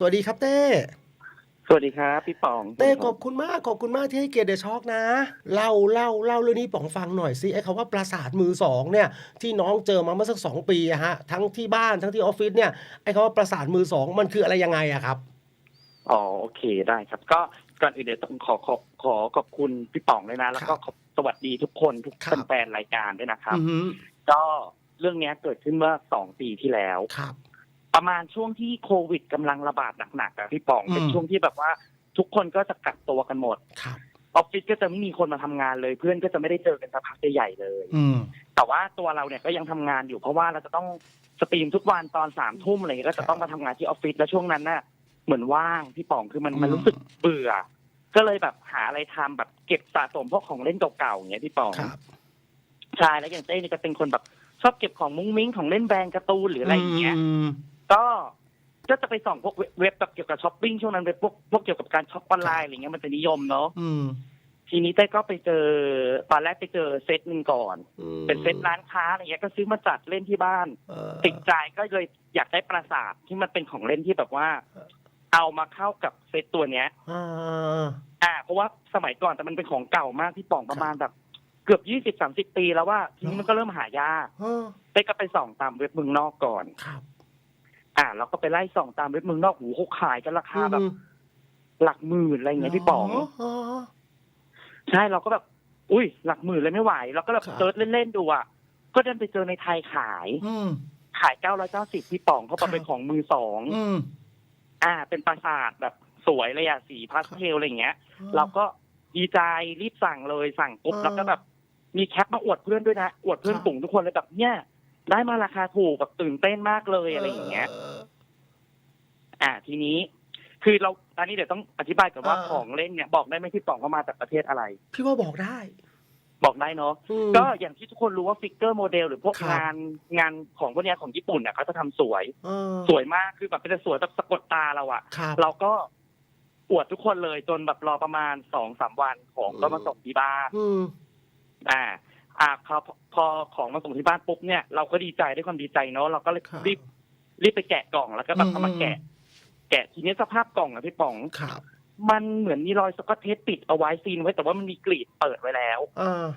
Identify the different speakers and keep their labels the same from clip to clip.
Speaker 1: สวัสดีครับเต้
Speaker 2: สวัสดีครับ พี่ป๋อง
Speaker 1: เต้ขอบคุณมากขอบคุณมากที่ให้เกียรติเดอะช็อกนะเล่าเล่าเล่าเรื่องนี้ป๋องฟังหน่อยสิไอ้คำว่าปราสาทมือสองเนี่ยที่น้องเจอมาเมื่อสักสองปีอะฮะทั้งที่บ้านทั้งที่ออฟฟิศเนี่ยไอ้คำว่าปราสาทมือสองมันคืออะไรยังไงอะครับ
Speaker 2: อ๋อโอเคได้ครับ ก็ก่อนอื่นเดี๋ยวต้องขอขอขอขอบคุณพี่ป๋องเลยนะ แล้วก็ขอบสวัสดีทุกคนทุก
Speaker 1: ครับ
Speaker 2: แฟนๆรายการด้วยนะครับ
Speaker 1: อือหือ
Speaker 2: ก็เรื่องเนี้ยเกิดขึ้นเมื่อสองปีที่แล้ว
Speaker 1: ครับ
Speaker 2: ประมาณช่วงที่โควิดกำลังระบาดหนักๆอะพี่ป๋อง
Speaker 1: อืม
Speaker 2: เป็นช่วงที่แบบว่าทุกคนก็จะกักตัวกันหมด
Speaker 1: ครับ
Speaker 2: ออฟฟิศก็จะไม่มีคนมาทำงานเลย เพื่อนก็จะไม่ได้เจอกันสักพักใหญ่ๆเลย
Speaker 1: อืม
Speaker 2: แต่ว่าตัวเราเนี่ยก็ยังทำงานอยู่เพราะว่าเราจะต้องสตรีมทุกวันตอนสามทุ่มอะไรเงี้ยก็
Speaker 1: ครั
Speaker 2: จะ
Speaker 1: บ
Speaker 2: ต้องมาทำงานที่ออฟฟิศแล้วช่วงนั้นน่ะเหมือนว่างพี่ป๋องคือมัน
Speaker 1: อืม
Speaker 2: มันรู้สึกเบื่อ ก็เลยแบบหาอะไรทำแบบเก็บสะสมพวกของเล่นเก่าๆอย่างเงี้ยพี่ป๋อง
Speaker 1: ครับ
Speaker 2: ใช่แล้วอย่างเต้นี่ก็เป็นคนแบบชอบเก็บของมุ้งมิ้งของเล่นแบรนด์การ์ตูนหรืออะไรอย่างเงี้ย
Speaker 1: ม
Speaker 2: ก็ก็จะไปส่องพวกเว็บเว็บแบบเกี่ยวกับช้อปปิ้งช่วงนั้นเว็บพวกพวกเกี่ยวกับการช็อปออนไลน์อะไรเงี้ยมันจะนิยมเนาะ
Speaker 1: อืม
Speaker 2: ทีนี้เต้ก็ไปเจอตอนแรกไปเจอเซตหนึ่งก่อน
Speaker 1: อืม
Speaker 2: เป็นเซตร้านค้าอะไรเงี้ยก็ซื้อมาจัดเล่นที่บ้าน
Speaker 1: เอ่อ
Speaker 2: ติดใจก็เลยอยากได้ปราสาทที่มันเป็นของเล่นที่แบบว่า เอามาเข้ากับเซตตัวเนี้ย
Speaker 1: อ่า
Speaker 2: อ่าเพราะว่าสมัยก่อนแต่มันเป็นของเก่ามากที่ป่องประมาณแบบเกือบยี่สิบสามสิบปีแล้วว่าทีนี้มันก็เริ่มหายาก
Speaker 1: เออ
Speaker 2: เต้ก็ไปส่องตามเว็บเมืองนอกก่อน
Speaker 1: ครับ
Speaker 2: อ่าเราก็ไปไล่ส่องตามเว็บเมืองนอกหูเขาขายกันราคาแบบ หลักหมื่นอะไรอย่างเงี้ยพี่ป๋อง
Speaker 1: อ๋อ
Speaker 2: ใช่เราก็แบบ อุ้ย หลักหมื่นเลยไม่ไหวเราก็แบบ
Speaker 1: ครับ
Speaker 2: เซิร์ชเล่นๆดูอะก็ดันไปเจอในไทยขาย
Speaker 1: อืม
Speaker 2: ขายเก้าร้อยเก้าสิบพี่ป๋องเขา
Speaker 1: ครับ
Speaker 2: เป็นของมือสอง
Speaker 1: อืม
Speaker 2: อ่า เป็นปราสาทแบบสวยเลยอะสีพาสเทลอะไรอย่างเงี้ย เราก็ดีใจรีบสั่งเลยสั่งปุ๊บ
Speaker 1: เออ
Speaker 2: แล้วก็แบบ มีแคปมาอวดเพื่อนด้วยนะอวดเพื่อน
Speaker 1: ครับ
Speaker 2: กลุ่มทุกคนเลยแบบเนี่ย ได้มาราคาถูกแบบตื่นเต้นมากเลยอะไรอย่างเงี้ย อ่า ทีนี้ คือเราตอนนี้เดี๋ยวต้องอธิบายก่อนว่า
Speaker 1: เออ
Speaker 2: ของเล่นเนี่ยบอกได้ไหมพี่ป๋องเขามาจากประเทศอะไร
Speaker 1: พี่ว่าบอกได้
Speaker 2: บอกได้เนาะ
Speaker 1: อืม
Speaker 2: ก็อย่างที่ทุกคนรู้ว่าฟิกเกอร์โมเดลหรือพวก
Speaker 1: ครับ
Speaker 2: งานงานของพวกเนี้ยของญี่ปุ่นเนี่ยเขาจะทำสวย
Speaker 1: เออ
Speaker 2: สวยมากคือแบบเป็นจะสวยแบบสะกดตาเราอะ
Speaker 1: ครับ
Speaker 2: เราก็อวดทุกคนเลยจนแบบรอประมาณสองสามวันของก็มาส่งที่บ้าน
Speaker 1: อืม
Speaker 2: อ่า อ่าพอพอของมาส่งที่บ้านปุ๊บเนี่ยเราก็ดีใจด้วยความดีใจเนาะเราก็เลย
Speaker 1: ครับ
Speaker 2: รีบรีบไปแกะกล่องแล้วก็แบบเอามา
Speaker 1: อืม
Speaker 2: แกะ แกะทีนี้สภาพกล่องอะพี่ป๋อง
Speaker 1: ครับ
Speaker 2: มันเหมือนมีรอยสกอตเทปปิดเอาไว้ซีนไว้แต่ว่ามันมีกรีดเปิดไว้แล้ว
Speaker 1: อ่า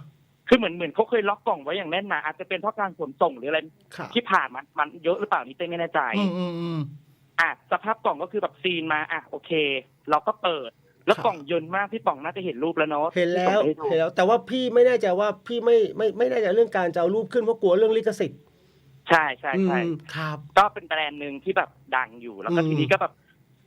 Speaker 2: คือเหมือนเหมือนเขาเคยล็อกกล่องไว้อย่างแน่นหนาอาจจะเป็นเพราะการขนส่งหรืออะไร
Speaker 1: ครับ
Speaker 2: ที่ผ่านมันมันเยอะหรือเปล่านี่เต้ไม่แน่ใจ
Speaker 1: อืมอืมอืม
Speaker 2: อะสภาพกล่องก็คือแบบซีนมาอะโอเค เราก็เปิด แล้ว
Speaker 1: ครับ
Speaker 2: กล่องเยินมากพี่ป๋องน่าจะเห็นรูปแล้วเนาะ
Speaker 1: เห็นแล้ว
Speaker 2: ที่ส่งไปให้ดู
Speaker 1: เห็นแล้ว แต่ว่าพี่ไม่แน่ใจว่าพี่ไม่ไม่ไม่แน่ใจเรื่องการจะเอารูปขึ้นเพราะกลัวเรื่องลิขสิทธิ์
Speaker 2: ใช่ใช่ใช่
Speaker 1: อืมครับ
Speaker 2: ก็เป็นแบรนด์หนึ่งที่แบบดังอยู่แล้วก็
Speaker 1: อืม
Speaker 2: ทีนี้ก็แบบ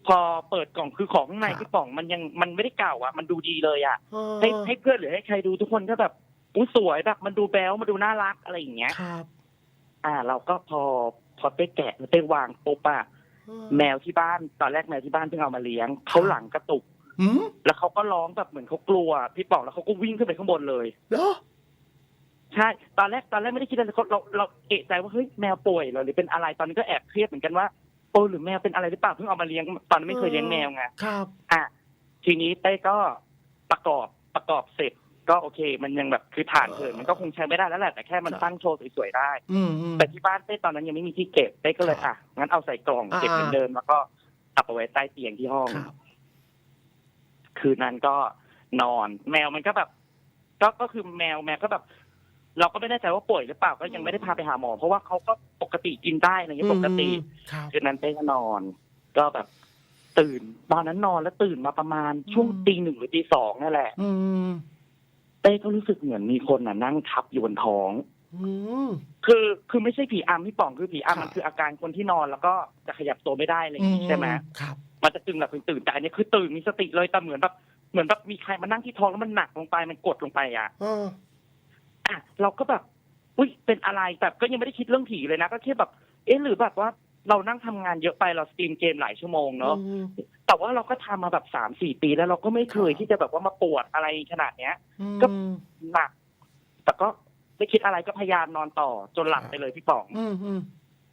Speaker 2: พอเปิดกล่องคือของข้างใน
Speaker 1: ครับ
Speaker 2: พี่ป๋องมันยังมันไม่ได้เก่าอะ มันดูดีเลยอะ
Speaker 1: เออ
Speaker 2: ให้ให้เพื่อนหรือให้ใครดูทุกคนก็แบบอู้สวยแบบมันดูแบ๊วมันดูน่ารักอะไรอย่างเงี้ย
Speaker 1: ครับ
Speaker 2: อ่า เราก็พอพอไปแกะไปวางปุ๊บอะ
Speaker 1: เออ
Speaker 2: แมวที่บ้านตอนแรกแมวที่บ้านเพิ่งเอามาเลี้ยงเขาหลังกระตุก
Speaker 1: อืม
Speaker 2: แล้วเขาก็ร้องแบบเหมือนเขากลัว พี่ป๋องแล้วเขาก็วิ่งขึ้นไปข้างบนเลย
Speaker 1: เหรอ
Speaker 2: ใช่ ตอนแรกตอนแรกไม่ได้คิดอะไรเราเราเราเอะใจว่าเฮ้ยแมวป่วยเหรอหรือเป็นอะไรตอนนี้ก็แอบเครียดเหมือนกันว่าโอ้หรือแมวเป็นอะไรหรือเปล่าเพิ่งเอามาเลี้ยงตอนนั้นไม่เคยเลี้ยงแมวไง
Speaker 1: ครับ
Speaker 2: อะทีนี้เต้ก็ประกอบประกอบเสร็จ ก็โอเค มันยังแบบคือฐานเถินมันก็คงใช้ไม่ได้แล้วแหละแต่แค่มันตั้งโชว์สวยๆได้
Speaker 1: อืมอืม
Speaker 2: แต่ที่บ้านเต้ตอนนั้นยังไม่มีที่เก็บเต้ก็เลย
Speaker 1: ครับ
Speaker 2: อะงั้นเอาใส่กล่อง
Speaker 1: อ่า
Speaker 2: เก็บเหมือนเดิมแล้วก็เอาไปไว้ใต้เตียงที่ห้อง
Speaker 1: ครับ
Speaker 2: คืนนั้นก็นอน แมวมันก็แบบ ก็ก็คือแมวแมวก็แบบ เราก็ไม่แน่ใจว่าป่วยหรือเปล่าก็ยังไม่ได้พาไปหาหมอ เพราะว่าเขาก็ปกติกินได้อะไรอย่างเงี้ยปกติ
Speaker 1: อืมครับ
Speaker 2: คืนนั้นเต้ก็นอน ก็แบบ ตื่นตอนนั้นนอนแล้วตื่นมาประมาณช่วง
Speaker 1: อืม
Speaker 2: ตีหนึ่งหรือตีสองนั่นแหละ
Speaker 1: อืม
Speaker 2: เต้ก็รู้สึกเหมือนมีคนน่ะนั่งทับอยู่บนท้อง
Speaker 1: อืม
Speaker 2: คือคือไม่ใช่ผีอำพี่ป๋องคือผี
Speaker 1: ครับ
Speaker 2: อำมันคืออาการคนที่นอนแล้วก็จะขยับตัวไม่ได้อะไรอย่างงี้ใช่ไหม
Speaker 1: ครับ
Speaker 2: มันจะตึงหลับตึงตื่นแต่อันนี้คือตื่นมีสติเลยแต่เหมือนแบบเหมือนแบบมีใครมานั่งที่ท้องแล้วมันหนักลงไปมันกดลงไปอะ
Speaker 1: เออ
Speaker 2: อะเราก็แบบอุ้ยเป็นอะไรแบบก็ยังไม่ได้คิดเรื่องผีเลยนะ ก็แค่แบบ เอ๊ะหรือแบบว่าเรานั่งทำงานเยอะไปเราสตรีมเกมหลายชั่วโมงเนาะ
Speaker 1: อืม
Speaker 2: แต่ว่าเราก็ทำมาแบบสามสี่ปีแล้วเราก็ไม่เคย
Speaker 1: ครับ
Speaker 2: ที่จะแบบว่ามาปวดอะไรขนาดเนี้ย
Speaker 1: อืม
Speaker 2: ก็หนัก แต่ก็ไม่คิดอะไรก็พยายามนอนต่อจนหลับ
Speaker 1: ครับ
Speaker 2: ไปเลยพี่ป๋อง
Speaker 1: อืมอืม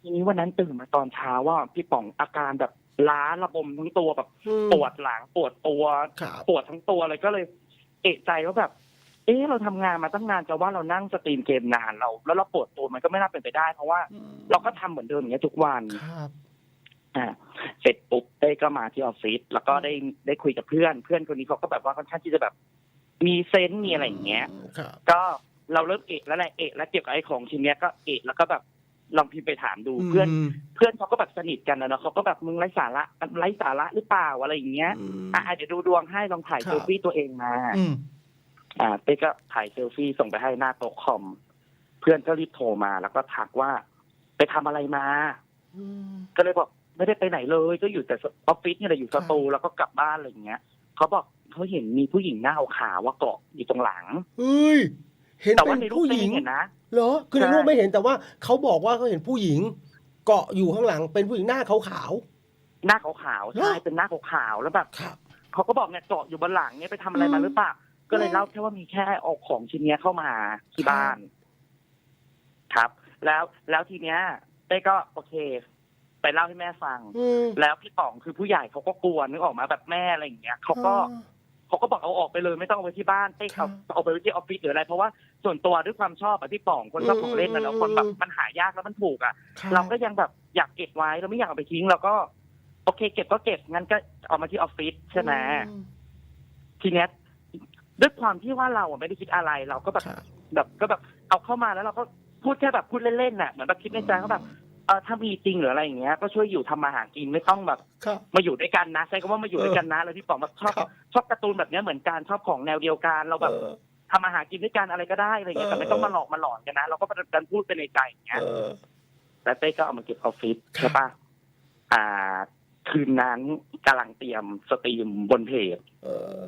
Speaker 2: ทีนี้วันนั้นตื่นมาตอนเช้าว่าพี่ป๋องอาการแบบ ล้าระบมทั้งตัวแบบ
Speaker 1: อืม
Speaker 2: ปวดหลังปวดตัว
Speaker 1: ครับ
Speaker 2: ปวดทั้งตัวเลยก็เลย เอะใจว่าแบบ เอ๊ะเราทำงานมาตั้งนานจะว่าเรานั่งสตรีมเกมนานเรา แล้วเราปวดตัวมันก็ไม่น่าเป็นไปได้ เพราะว่า
Speaker 1: อืม
Speaker 2: เราก็ทำเหมือนเดิมอย่างเงี้ยทุกวัน
Speaker 1: ครับ
Speaker 2: อ่าเสร็จปุ๊บเต้ก็มาที่ออฟฟิศแล้วก็ได้ได้คุยกับเพื่อน เพื่อนคนนี้เขาก็แบบว่าค่อนข้างที่จะแบบ มีเซนส์มีอะไรอย่างเงี้ย
Speaker 1: ครับ
Speaker 2: ก็เราเริ่มเอะแล้วแหละเอะแล้วเกี่ยวกับไอ้ของชิ้นเนี้ยก็เอะแล้วก็แบบ ลองพิมพ์ไปถามดูเพื่อน
Speaker 1: ม
Speaker 2: เพื่อนเขาก็แบบสนิทกันนะเนาะเขาก็แบบมึงไร้สาระไร้สาระหรือเปล่าอะไรอย่างเงี้ย
Speaker 1: อืม
Speaker 2: อะเดี๋ยวดูดวงให้ลองถ่าย
Speaker 1: ครับ
Speaker 2: เซลฟี่ตัวเองมา
Speaker 1: อืม
Speaker 2: อ่าเต้ก็ถ่ายเซลฟี่ส่งไปให้หน้าโต๊ะคอม เพื่อนก็รีบโทรมาแล้วก็ทักว่า ไปทำอะไรมา
Speaker 1: อืม
Speaker 2: ก็เลยบอกไม่ได้ไปไหนเลย ก็อยู่แต่ออฟฟิศเนี่ยแหละอยู่สตูแล้วก็กลับบ้านอะไรอย่างเงี้ยเขาบอกเขาเห็นมีผู้หญิงหน้าขาวๆว่าเกาะอยู่ตรงหลัง
Speaker 1: เฮ้ย เห็น
Speaker 2: แต่
Speaker 1: เป็
Speaker 2: ว่านในรูป
Speaker 1: ผู้ห
Speaker 2: ไม่
Speaker 1: ญิง
Speaker 2: เห็นนะ
Speaker 1: เหรอคือใน
Speaker 2: ใช่
Speaker 1: รูปไม่เห็นแต่ว่าเขาบอกว่าเขาเห็นผู้หญิง เกาะอยู่ข้างหลังเป็นผู้หญิงหน้าขาว
Speaker 2: หน้าขาวๆใช่
Speaker 1: เหรอ
Speaker 2: เป็นหน้าขาวๆแล้วแบบ
Speaker 1: ๆครับ
Speaker 2: เขาก็บอกเนี่ยเกาะอยู่บนหลังเนี่ยไปทำอะไรมาหรือเปล่าก็เลยเล่าแค่ว่ามีแค่เอาของชิ้นเนี้ยเข้ามาที่บ้าน ครับ แล้วแล้วทีเนี้ยเต้ก็โอเค ไปเล่าให้แม่ฟัง
Speaker 1: อืม
Speaker 2: แล้วพี่ป๋องคือผู้ใหญ่เขาก็กลัวนึกออกมาแบบแม่อะไรอย่างเงี้ยเขาก็ เขาก็บอกเอาออกไปเลยไม่ต้องเอาไว้ที่บ้านเต้
Speaker 1: ครั
Speaker 2: เขา
Speaker 1: บ
Speaker 2: เอาไปไว้ที่ออฟฟิศหรืออะไร เพราะว่าส่วนตัวด้วยความชอบอะพี่ป๋องคนชอบ
Speaker 1: อืม
Speaker 2: ของเล่นนะแล้ว
Speaker 1: อืม
Speaker 2: คนแบบมันหายากแล้วมันถูกอะ
Speaker 1: คบ
Speaker 2: เราก็ยังแบบอยากเก็บไว้เราไม่อยากเอาไปทิ้งเราก็ โอเค เก็บก็เก็บงั้นก็เอามาที่ออฟฟิศใช่ไหม
Speaker 1: อืม
Speaker 2: ทีเนี้ยด้วยความที่ว่าเราอะไม่ได้คิดอะไรเราก็แบบ
Speaker 1: ครับ
Speaker 2: แบบก็แบบเอาเข้ามาแล้วเราก็พูดแค่แบบพูดเล่นๆน่ะเหมือนแบบคิดในใจว่าแบบ เออถ้ามีจริงหรืออะไรอย่างเงี้ย ก็ช่วยอยู่ทำมาหากินไม่ต้องแบบ
Speaker 1: ครับ
Speaker 2: มาอยู่ด้วยกันนะใช้คำว่ามาอยู่ด้วยกันนะแล้วพี่ป๋องแบบชอบ
Speaker 1: ครับ
Speaker 2: ชอบการ์ตูนแบบเนี้ยเหมือนกันชอบของแนวเดียวกันเราแบบ
Speaker 1: เออ
Speaker 2: ทำมาหากินด้วยกันอะไรก็ได้อะไรอย่างเงี้ยแต่ไม่
Speaker 1: เออ
Speaker 2: ต้องมาหลอกมาหลอนกันนะเราก็ดันพูดไปในใจอย่างเงี้ย
Speaker 1: เออ
Speaker 2: แล้วเต้ก็เอามาเก็บออฟฟิศ
Speaker 1: ครับ
Speaker 2: ใช่ปะอ่า คืนนั้นกำลังเตรียมสตรีมบนเพจ
Speaker 1: เออ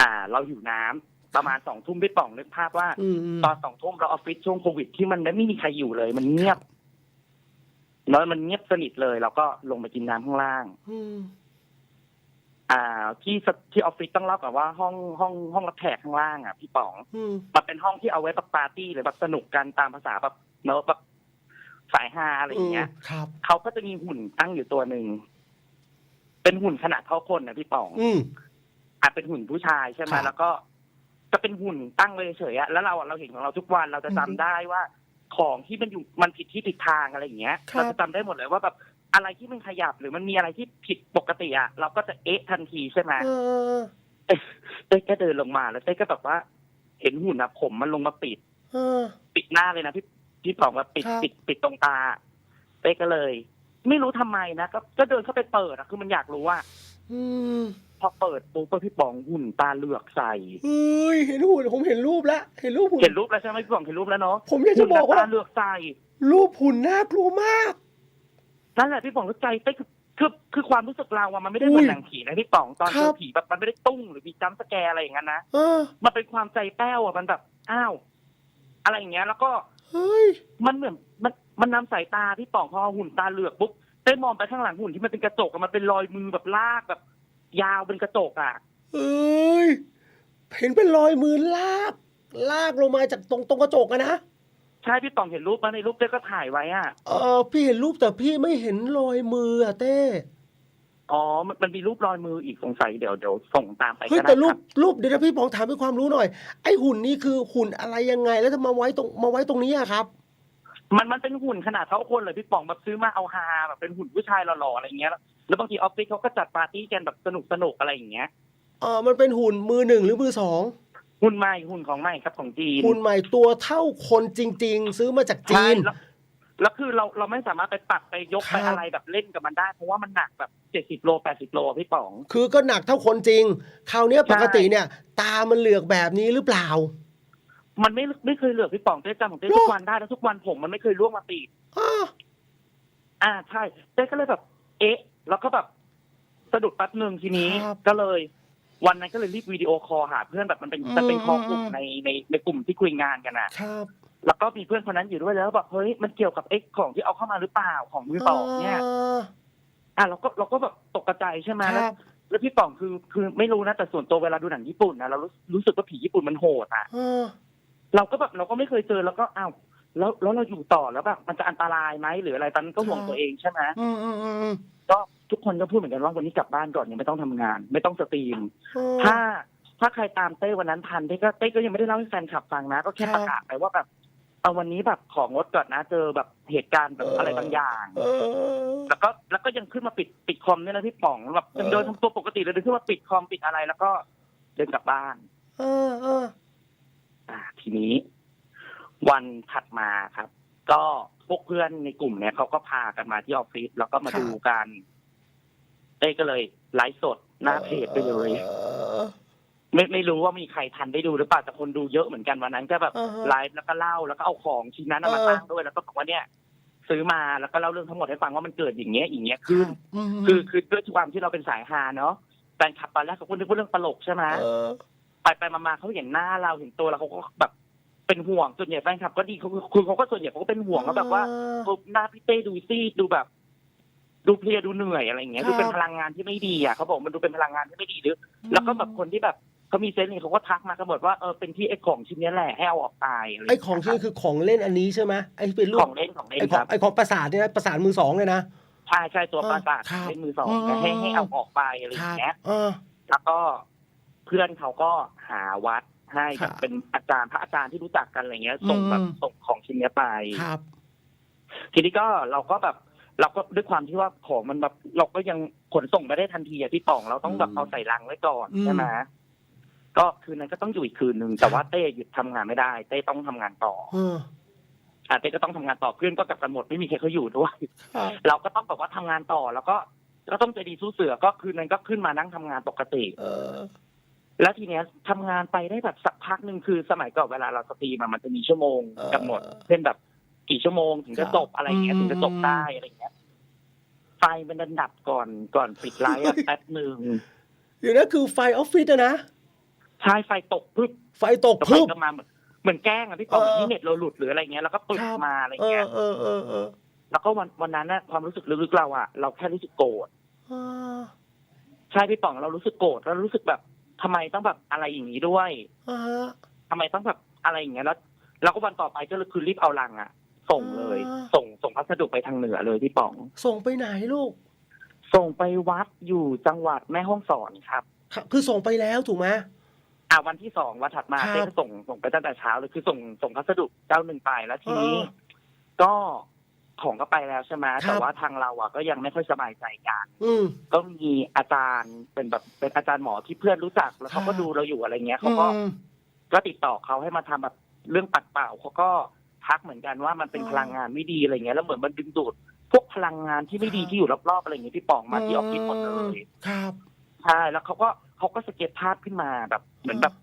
Speaker 2: อ่า เราอยู่น้ำประมาณสองทุ่มพี่ป๋องนึกภาพว่า
Speaker 1: อืมม
Speaker 2: ตอนสองทุ่มเราออฟฟิศช่วงโควิดที่มันไม่มีใครอยู่เลย มันเงียบ แล้วมันเงียบสนิทเลย เราก็ลงไปกินน้ำข้างล่าง
Speaker 1: อืม
Speaker 2: อ่า ที่สที่ออฟฟิศต้องเล่าก่อนว่าห้องห้องห้องรับแขกข้างล่างอะพี่ป๋อง
Speaker 1: อืม
Speaker 2: มันเป็นห้องที่เอาไว้แบบปาร์ตี้หรือแบบสนุกกันตามภาษาแบบเนอะแบบสายฮาอะไรอย่างเงี้ย
Speaker 1: ครับ
Speaker 2: เขาก็จะมีหุ่นตั้งอยู่ตัวหนึ่ง เป็นหุ่นขนาดเท่าคนนะพี่ป๋อง
Speaker 1: อืม
Speaker 2: อาจเป็นหุ่นผู้ชายใช่ไหม
Speaker 1: ครับ
Speaker 2: แล้วก็จะเป็นหุ่นตั้งไว้เฉยๆอะแล้วเราอะเราเห็นของเราทุกวันเราจะจำ
Speaker 1: อือฮึ
Speaker 2: ได้ว่า ของที่มันอยู่มันผิดที่ผิดทางอะไรอย่างเงี้ย
Speaker 1: ครับ
Speaker 2: เราจะจำได้หมดเลยว่าแบบอะไรที่มันขยับหรือมันมีอะไรที่ผิดปกติอะเราก็จะเอ๊ะทันทีใช่ไหม
Speaker 1: เออ
Speaker 2: เต้ก็เดินลงมาแล้วเต้ก็แบบว่า เห็นหุ่นอะผมมันลงมาปิด
Speaker 1: เออ
Speaker 2: ปิดหน้าเลยนะพี่พี่ป๋องว่าปิด
Speaker 1: ครับ
Speaker 2: ปิดปิดตรงตา เต้ก็เลย ไม่รู้ทำไมนะก็ก็เดินเข้าไปเปิดอะคือมันอยากรู้ว่า
Speaker 1: อืม
Speaker 2: พอเปิดปุ๊บพี่ป๋องหุ่นตาเหลือกใส
Speaker 1: เฮ้ยเห็นหุ่นผมเห็นรูปแล้วเห็นรูปหุ่น
Speaker 2: เห็นรูปแล้วใช่ไหมพี่ป๋องเห็นรูปแล้วเนาะ
Speaker 1: ผมอยากจะบอกว่า
Speaker 2: หุ่นตาเหลือกใส
Speaker 1: รูปหุ่นน่ากลัวมาก
Speaker 2: นั่นแหละพี่ป๋องก็ใจเต้คือคือคือความรู้สึกเราอะมันไม่ได้เหมือนหนังผีนะพี่ป๋องตอน
Speaker 1: ครั
Speaker 2: เจอบผีแบบมันไม่ได้ตุ้งหรือมีจัมป์สแกร์อะไรอย่างนั้นนะ
Speaker 1: เออ
Speaker 2: มันเป็นความใจแป้วอะมันแบบอ้าวอะไรอย่างเงี้ย แล้วก็
Speaker 1: เฮ้ย
Speaker 2: มันเหมือนมันมันนำสายตาพี่ป๋องพอหุ่นตาเหลือกปุ๊บเต้มองไปข้างหลังหุ่นที่มันเป็นกระจกอะมันเป็นรอยมือแบบลากแบบ ยาวเป็นกระจกอะ
Speaker 1: เอ้ยเห็นเป็นรอยมือลาก ลากลงมาจากตรงตรงกระจกอะนะ
Speaker 2: ใช่พี่ป๋องเห็นรูปมาในรูปเต้ก็ถ่ายไว้อะ
Speaker 1: เออพี่เห็นรูปแต่พี่ไม่เห็นรอยมืออะเต้
Speaker 2: อ๋อมันมันมีรูปรอยมืออีกสงสัยเดี๋ยวเดี๋ยวส่งตามไป
Speaker 1: เฮ้ย
Speaker 2: ก็ได้
Speaker 1: แต่รู
Speaker 2: ค
Speaker 1: ป
Speaker 2: รับ
Speaker 1: รูปเดี๋ยวนะพี่ปองถามด้วยความรู้หน่อย ไอหุ่นนี้คือหุ่นอะไรยังไง แล้วจะมาไว้ตรงมาไว้ตรงนี้อะครับ
Speaker 2: มันมันเป็นหุ่นขนาดเท่าคนเลยพี่ป๋องแบบซื้อมาเอาฮาแบบเป็นหุ่นผู้ชายหล่อๆอะไรอย่างเงี้ย แล้วแล้วบางทีออฟฟิศเขาก็จัดปาร์ตี้กันแบบสนุกสนุกๆอะไรอย่างเงี้ย
Speaker 1: เออมันเป็นหุ่นมือหนึ่งหรือมือสอง
Speaker 2: หุ่นใหม่หุ่นของใหม่ครับของจีน
Speaker 1: หุ่นใหม่ตัวเท่าคนจริง ๆ ซื้อมาจากจี
Speaker 2: ใช่
Speaker 1: น
Speaker 2: แล้วแล้วคือเราเราไม่สามารถไปปรับไปยก
Speaker 1: ครั
Speaker 2: ไป
Speaker 1: บ
Speaker 2: อะไรแบบเล่นกับมันได้ เพราะว่ามันหนักแบบเจ็ดสิบโลแปดสิบโลพี่ป๋อง
Speaker 1: คือก็หนักเท่าคนจริง คราวเนี้ย
Speaker 2: ใช่
Speaker 1: ปกติเนี่ย ตามันเหลือกแบบนี้หรือเปล่า
Speaker 2: มันไม่ไม่เคยเหลือกพี่ป๋องเต้จำของเต้
Speaker 1: หรอ
Speaker 2: ทุกวันได้แล้วทุกวันผมมันไม่เคยล่วงมาตีด
Speaker 1: อ้า
Speaker 2: อ่าใช่เต้ก็เลยแบบ เอ๊ะ แล้วก็แบบสะดุดแป๊บหนึ่งทีนี้
Speaker 1: ครับ
Speaker 2: ก็เลย วันนั้นก็เลยรีบวิดีโอคอลหาเพื่อนแบบมันเป็น
Speaker 1: อืม
Speaker 2: มันเป็นคอลกลุ่ม
Speaker 1: อืม
Speaker 2: ในในในกลุ่มที่คุยงานกันอะ
Speaker 1: ครับ
Speaker 2: แล้วก็มีเพื่อนคนนั้นอยู่ด้วยแล้วบอกเฮ้ยมันเกี่ยวกับไอ้ของที่เอาเข้ามาหรือเปล่าของมือสองเนี่ยา อะเราก็เราก็แบบตกใจใช่ไหม
Speaker 1: ค
Speaker 2: แล้ว
Speaker 1: รับ
Speaker 2: แล้วพี่ป๋องคือคือไม่รู้นะแต่ส่วนตัวเวลาดูหนังญี่ปุ่นนะเรารู้รู้สึกว่าผีญี่ปุ่นมันโหดอะ
Speaker 1: เออ
Speaker 2: เราก็แบบเราก็ไม่เคยเจอแล้วก็อ้าว แล้วแล้วเราอยู่ต่อแล้วแบบมันจะอันตรายไหมหรืออะไรตอนนั้นก็ห่วง
Speaker 1: ครับ
Speaker 2: ตัวเองใช่ไหม
Speaker 1: อืมอืมอืมอืม
Speaker 2: ก็ทุกคนก็พูดเหมือนกันว่าวันนี้กลับบ้านก่อนยังไม่ต้องทำงาน ไม่ต้องสตรีม
Speaker 1: เออ
Speaker 2: ถ้าถ้าใครตามเต้วันนั้นทันเต้ก็เต้ก็ยังไม่ได้เล่าให้แฟนคลับฟังนะ ก็แค่
Speaker 1: ครับ
Speaker 2: ประกาศไปว่าแบบเอาวันนี้แบบของงดก่อนนะ เจอแบบเหตุการณ์แบบ
Speaker 1: เอออ
Speaker 2: อะไรบางอย่าง
Speaker 1: เออ
Speaker 2: แล้วก็แล้วก็ยังขึ้นมาปิดปิดคอมเนี่ยนะพี่ป๋องแบบ
Speaker 1: เออ
Speaker 2: เดินทำตัวปกติเลยเดินขึ้นมาปิดคอมปิดอะไรแล้วก็เดินกลับบ้าน
Speaker 1: เออเออ
Speaker 2: อ่า ทีนี้ วันถัดมาครับ ก็พวกเพื่อนในกลุ่มเนี่ยเขาก็พากันมาที่ออฟฟิศแล้วก็มา
Speaker 1: ครับ
Speaker 2: ดูกันเต้ก็เลยไลฟ์สดหน้าเพจไปเลย
Speaker 1: ออ
Speaker 2: ไม่ไม่รู้ว่ามีใครทันได้ดูหรือเปล่าแต่คนดูเยอะเหมือนกันวันนั้นก็แบบ
Speaker 1: อ่าฮะ
Speaker 2: ไลฟ์แล้วก็เล่าแล้วก็เอาของชิ้นนั้นเอามา
Speaker 1: เออ
Speaker 2: ตั้งด้วยแล้วก็บอกว่าเนี่ย ซื้อมาแล้วก็เล่าเรื่องทั้งหมดให้ฟังว่ามันเกิดอย่างเงี้ยอย่างเงี้ยขึ้น
Speaker 1: ม
Speaker 2: คือคือด้วยความที่เราเป็นสายฮาเนาะแฟนคลับตอนแรกเขาก็นึกว่าเรื่องตลกใช่ไหม
Speaker 1: เออ
Speaker 2: ไปไปมาๆเขาเห็นหน้าเราเห็นตัวเราเขาก็แบบ เป็นห่วงส่วนใหญ่แฟนคลับก็ดีเขาคือเขาก็ส่วนใหญ่เขาก็เป็นห่วงว่าแบบว่า
Speaker 1: เออ
Speaker 2: เออหน้าพี่เต้ดูซีดดูแบบ ดูเพลียดูเหนื่อยอะไรอย่างเงี้ย
Speaker 1: ครับ
Speaker 2: ดูเป็นพลังงานที่ไม่ดีอะเขาบอกมันดูเป็นพลังงานที่ไม่ดีหรือแล้วก็แบบคนที่แบบเขามีเซนส์นี่เขาก็ทักมากันหมดว่าเออเป็นที่ไอ้ของชิ้นเนี้ยแหละให้เอาออกไปอะไร
Speaker 1: ไอของที่นี่คือของเล่นอันนี้ใช่ไหมไอที่เป็นรู
Speaker 2: ข
Speaker 1: ป
Speaker 2: องเล่นของเล่น
Speaker 1: ไอข
Speaker 2: ค
Speaker 1: อง
Speaker 2: รับ
Speaker 1: ไอของประสาทเนี่ยนะประสาทมือสองเลยนะ
Speaker 2: ใช่ใช่ตัวปราสาท
Speaker 1: ครับ
Speaker 2: เล่นมือสอง
Speaker 1: อืม
Speaker 2: ให้ให้เอาออกไปอะไรอ
Speaker 1: ครั
Speaker 2: ย่า
Speaker 1: บ
Speaker 2: งเงี้ย
Speaker 1: เออ
Speaker 2: แล้วก็เพื่อนเขาก็หาวัด ให้
Speaker 1: ครับ
Speaker 2: เป็นอาจารย์พระอาจารย์ที่รู้จักกันอะไรเงี้ย ส่งแบบ
Speaker 1: อืม
Speaker 2: ส่งของชิ้นเนี้ยไป
Speaker 1: ครับ
Speaker 2: ทีนี้ก็เราก็แบบเราก็ด้วยความที่ว่าของมันแบบเราก็ยังขนส่งไม่ได้ทันทีอะพี่ป่องเราต้องแบบ
Speaker 1: อืม
Speaker 2: เอาใส่ลังไว้ก่อน
Speaker 1: อืม
Speaker 2: ใช่ไหมก็คืนนั้นก็ต้องอยู่อีกคืนหนึ่งแต่ว่าเต้หยุดทำงานไม่ได้ เต้ต้องทำงานต่อ
Speaker 1: เออ
Speaker 2: อะเต้ก็ต้องทำงานต่อเพื่อนก็กลับกันหมดไม่มีใครเขาอยู่ด้วย
Speaker 1: ครับ
Speaker 2: เราก็ต้องแบบว่าทำงานต่อแล้วก็ก็ต้องใจดีสู้เสือก็คืนนั้นก็ขึ้นมานั่งทำงานปกติ
Speaker 1: เออ
Speaker 2: แล้วทีเนี้ยทำงานไปได้แบบสักพักหนึ่งคือสมัยก่อนเวลาเราสตรีมอะมันจะมีชั่วโมง
Speaker 1: เออ
Speaker 2: กำหนดเช่นแบบกี่ชั่วโมงถึงจะ
Speaker 1: ครับ
Speaker 2: จบอะไรอย่างเงี้ย
Speaker 1: อืม
Speaker 2: ถึงจะจบได้อะไรอย่างเงี้ยไฟมันดันดับก่อนก่อนปิดไลฟ์อะ แป๊บหนึ่ง
Speaker 1: เดี๋ยวนะคือไฟออฟฟิศอะนะ
Speaker 2: ใช่ไฟตกปึ๊บ
Speaker 1: ไฟตก
Speaker 2: แล้วไฟ
Speaker 1: พึบ
Speaker 2: ก็มาเหมือนเหมือนแกล้งอะพี่ปอง
Speaker 1: เออ
Speaker 2: ที่เน็ตเราหลุดหรืออะไรเงี้ยแล้วก็ปึ๊บ
Speaker 1: ครับ
Speaker 2: มาอะไร
Speaker 1: เอ
Speaker 2: เงี้
Speaker 1: อย เออเออเออ
Speaker 2: แล้วก็วันวันนั้นน่ะความรู้สึกลึกๆเราอะเราแค่รู้สึกโกรธ
Speaker 1: เออ
Speaker 2: ใช่พี่ป๋องเรารู้สึกโกรธแล้วรู้สึกแบบ ทำไมต้องแบบอะไรอย่างนี้ด้วย
Speaker 1: เออ
Speaker 2: ทำไมต้องแบบอะไรอย่างเงี้ยแล้วแล้วก็วันต่อไปก็คือรีบเอาลังอะส่งเลย
Speaker 1: อ่า
Speaker 2: ส่งส่งพัสดุไปทางเหนือเลยพี่ป๋อง
Speaker 1: ส่งไปไหนลูก
Speaker 2: ส่งไปวัดอยู่จังหวัดแม่ฮ่องสอนครับ
Speaker 1: ครับคือส่งไปแล้วถูกไหม
Speaker 2: อ่าวันที่สองวันถัดมา
Speaker 1: ครับ
Speaker 2: เต้ก็ส่งส่งไปตั้งแต่เช้าเลยคือส่งส่งพัสดุเจ้าหนึ่งไปแล้วทีนี้
Speaker 1: เออ
Speaker 2: ก็ ของก็ไปแล้วใช่ไหม
Speaker 1: ครับ
Speaker 2: แต่ว่าทางเราอะก็ยังไม่ค่อยสบายใจกัน
Speaker 1: อืม
Speaker 2: ก็มีอาจารย์เป็นแบบเป็นอาจารย์หมอที่เพื่อนรู้จักแล้วเขาก็
Speaker 1: ครับ
Speaker 2: ดูเราอยู่อะไรเงี้ยเขาก็
Speaker 1: อืม
Speaker 2: ก็ติดต่อเขาให้มาทำแบบเรื่องปัดเป่าเขาก็ทักเหมือนกันว่ามันเป็น
Speaker 1: อ๋อ
Speaker 2: พลังงานไม่ดีอะไรเงี้ยแล้วเหมือนมันดึงดูดพวกพลังงานที่ไม่ดี
Speaker 1: ครับ
Speaker 2: ที่อยู่รอบๆอะไรเงี้ยพี่ป๋องมาที่ออฟฟิศหมดเลย
Speaker 1: ครับ
Speaker 2: ใช่แล้วเขาก็เขาก็สเก็ตภาพขึ้นมาแบบเหมือนแบบ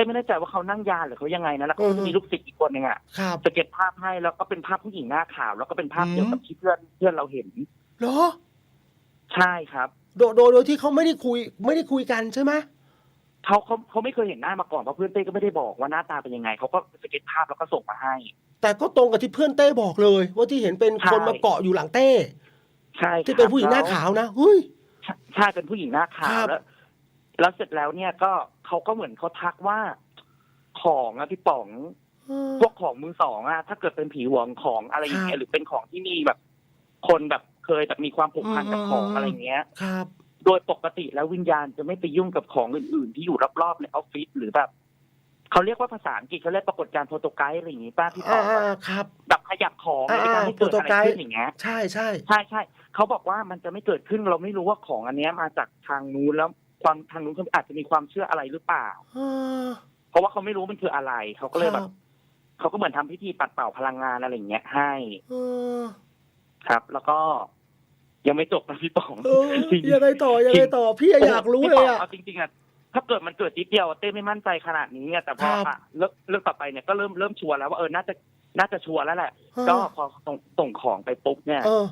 Speaker 2: ได้ไม่แน่ใจว่าเขานั่งยานหรือเขายังไงนะแล้วเขาก็จะมีลูกศิษย์อีกคนหนึ่งอะ
Speaker 1: ครับ
Speaker 2: สเก็ตภาพให้แล้วก็เป็นภาพผู้หญิงหน้าขาว แล้วก็เป็นภาพ
Speaker 1: อืม
Speaker 2: เดียวกับที่เพื่อนเพื่อนเราเห็น
Speaker 1: เหรอ
Speaker 2: ใช่ครับ
Speaker 1: โดยโดยโดยที่เขาไม่ได้คุย ไม่ได้คุยกันใช่ไหม
Speaker 2: เขาเขาเขาไม่เคยเห็นหน้ามาก่อนเพราะเพื่อนเต้ก็ไม่ได้บอกว่าหน้าตาเป็นยังไงเขาก็สเก็ตภาพแล้วก็ส่งมาให้
Speaker 1: แต่ก็ตรงกับที่เพื่อนเต้บอกเลย ว่าที่เห็นเป็นคน
Speaker 2: ใช่
Speaker 1: มาเกาะอยู่หลังเต้
Speaker 2: ใช่ครับ
Speaker 1: ที่เป็นผู้หญิงหน้าขาวนะเฮ้ย
Speaker 2: ใช่ใช่เป็นผู้หญิงหน้าขา
Speaker 1: ครั
Speaker 2: ว
Speaker 1: บ
Speaker 2: แล้ว แล้วเสร็จแล้วเนี่ยก็เขาก็เหมือนเขาทักว่าของอะพี่ป๋อง
Speaker 1: เออ
Speaker 2: พวกของมือสองอะถ้าเกิดเป็นผีหวงของอะไรอย่างเงี้
Speaker 1: ครั
Speaker 2: ย
Speaker 1: บ
Speaker 2: หรือเป็นของที่มีแบบ คนแบบเคยแบบมีความผูกพันกับ
Speaker 1: อืม
Speaker 2: ของอะไรเงี้ย
Speaker 1: ครับ
Speaker 2: โดยปกติแล้ววิญญาณจะไม่ไปยุ่งกับของอื่นๆ ที่อยู่รอบๆในออฟฟิศหรือแบบเขาเรียกว่าภาษาอังกฤษเขาเรียกปรากฏการณ์โปรโตไกด์อะไรอย่างงี้ป้าพี่ป๋
Speaker 1: อ่า
Speaker 2: อง
Speaker 1: อ่าครับ
Speaker 2: แบบขยับของ
Speaker 1: อ่า
Speaker 2: ในการที่เกิดอะไร
Speaker 1: โปรโตไกด์
Speaker 2: ขึ้นอย่างเงี้ย
Speaker 1: ใช่ใช่
Speaker 2: ใช่ใช่เขาบอกว่ามันจะไม่เกิดขึ้นเราไม่รู้ว่าของอันเนี้ยมาจากทางนู้นแล้ว ความทางนู้นเขาอาจจะมีความเชื่ออะไรหรือเปล่า
Speaker 1: เออ
Speaker 2: เพราะว่าเขาไม่รู้มันคืออะไร เขาก็เลย
Speaker 1: ค
Speaker 2: แบ
Speaker 1: รั
Speaker 2: บบเขาก็เหมือนทำพิธีปัดเป่าพลังงานอะไรอย่างเงี้ยให้
Speaker 1: เออ
Speaker 2: ครับ แล้วก็ยังไม่จบนะพี่ป๋อง
Speaker 1: เออยังไงต่อยังไงต่อ พี่อยากรู้เลยอะ
Speaker 2: พี่ป๋งเอาจริงๆอะถ้าเกิดมันเกิดนิดเดียวเต้ไม่มั่นใจขนาดนี้อะแต่พอ
Speaker 1: ครับ
Speaker 2: อะเรื่องเรื่องต่อไปเนี่ยก็เริ่มเริ่มชัวร์แล้วว่าเออน่าจะน่าจะชัวร์แล้วแหละ
Speaker 1: เออ
Speaker 2: ก็พอส่งส่งของไปปุ๊บเนี่ย
Speaker 1: เออ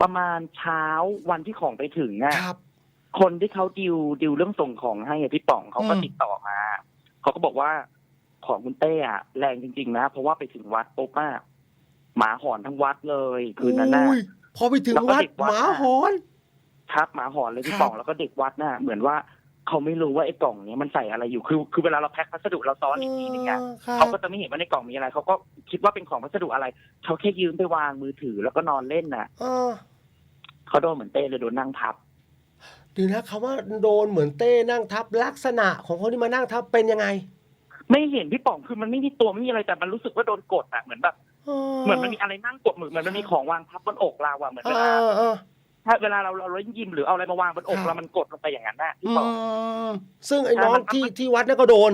Speaker 2: ประมาณเช้าวันที่ของไปถึงอะ
Speaker 1: ครับ
Speaker 2: คนที่เขาดิวดิวเรื่องส่งของให้อะพี่ป๋องเขาก็
Speaker 1: อืม
Speaker 2: ติดต่อมาเขาก็บอกว่าของคุณเต้อะแรงจริง ๆ นะ เพราะว่าไปถึงวัดปุ๊บอะหมาหอนทั้งวัดเลยคืนนั้นน่ะ
Speaker 1: อุ้ยพอไปถึง
Speaker 2: แล้วก็
Speaker 1: วัด
Speaker 2: เด็กวัด
Speaker 1: หมา
Speaker 2: น่ะ
Speaker 1: หอน
Speaker 2: ครับหมาหอนเลยพี่
Speaker 1: ครับ
Speaker 2: ป๋องแล้วก็เด็กวัดน่ะ เหมือนว่าเขาไม่รู้ว่าไอ้กล่องเนี้ยมันใส่อะไรอยู่คือคือเวลาเราแพ็คพัสดุเราซ้อนอีกทีนึงอะ
Speaker 1: เออครับ
Speaker 2: เขาก็จะไม่เห็นว่าในกล่องมีอะไร เขาก็คิดว่าเป็นของพัสดุอะไร เขาแค่ยืมไปวางมือถือแล้วก็นอนเล่นน่ะ
Speaker 1: เออ
Speaker 2: เขาโดนเหมือนเต้เลยโดนนั่งทับ
Speaker 1: เดียวนะคำว่าโดนเหมือนเต้นั่งทับลักษณะของคนที่มานั่งทับเป็นยังไง
Speaker 2: ไม่เห็นพี่ป๋องคือมันไม่มีตัวไม่มีอะไรแต่มันรู้สึกว่าโดนกดอะเหมือนแบบเหมือนมันมีอะไรนั่งกดมือเหมือนมันมีของวางทับบนอกเราอะเหมือน
Speaker 1: เอ
Speaker 2: เวลา
Speaker 1: อเออ
Speaker 2: ถ้าเวลาเราเราเล่นยิมหรือเอาอะไรมาวางบนอก
Speaker 1: ครับ
Speaker 2: เรามันกดลงไปอย่างนั้นน่ะพี่
Speaker 1: อื
Speaker 2: ป๋อง
Speaker 1: มซึ่งไอ้น้อง
Speaker 2: ใช่มัน
Speaker 1: ที่ที่วัดนั่นก็โดน